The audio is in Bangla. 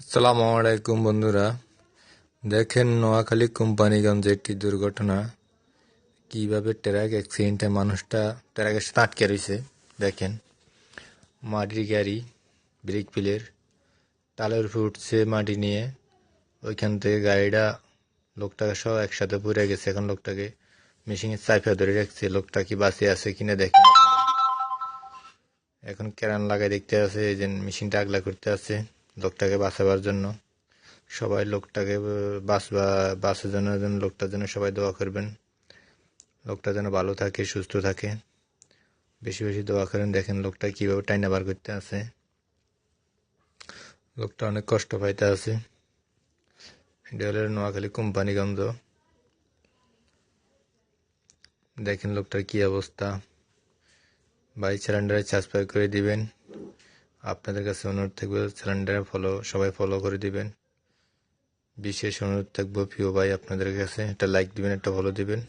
আসসালামু আলাইকুম বন্ধুরা। দেখেন নোয়াখালী কোম্পানিগঞ্জে একটি দুর্ঘটনা। কীভাবে ট্রাক অ্যাক্সিডেন্টে মানুষটা ট্রাকের সাথে আটকে রয়েছে, দেখেন। মাটির গাড়ি ব্রেক পিলের টালের উপর উঠছে মাটি নিয়ে। ওইখান থেকে গাড়িটা লোকটাকে সব একসাথে পড়ে গেছে। এখন লোকটাকে মেশিনে চাইফা ধরে রাখছে। লোকটা কি বাঁচে আছে কিনা দেখেন। এখন কেরান লাগাই দেখতে আছে যে মেশিনটা আগলা করতে আছে। লোকটাকে বাঁচাবার জন্য। সবাই লোকটাকে বাঁচবা বাঁচার জন্য যেন লোকটার জন্য সবাই দোয়া করবেন। লোকটা যেন ভালো থাকে, সুস্থ থাকে। বেশি বেশি দোয়া করেন। দেখেন লোকটা কীভাবে টাইনা বার করতে আছে। লোকটা অনেক কষ্ট পাইতে আছে। এটা হলো নোয়াখালী কোম্পানিগঞ্জ দেখেন লোকটার কি অবস্থা। ভাই সিলিন্ডারে সাবস্ক্রাইব করে দিবেন। আপনাদের কাছে অনুরোধ থাকবে সিলিন্ডারে ফলো সবাই ফলো করে দিবেন। বিশেষ অনুরোধ থাকব, প্রিয় ভাই, আপনাদের কাছে। একটা লাইক দিবেন, একটা ফলো দিবেন।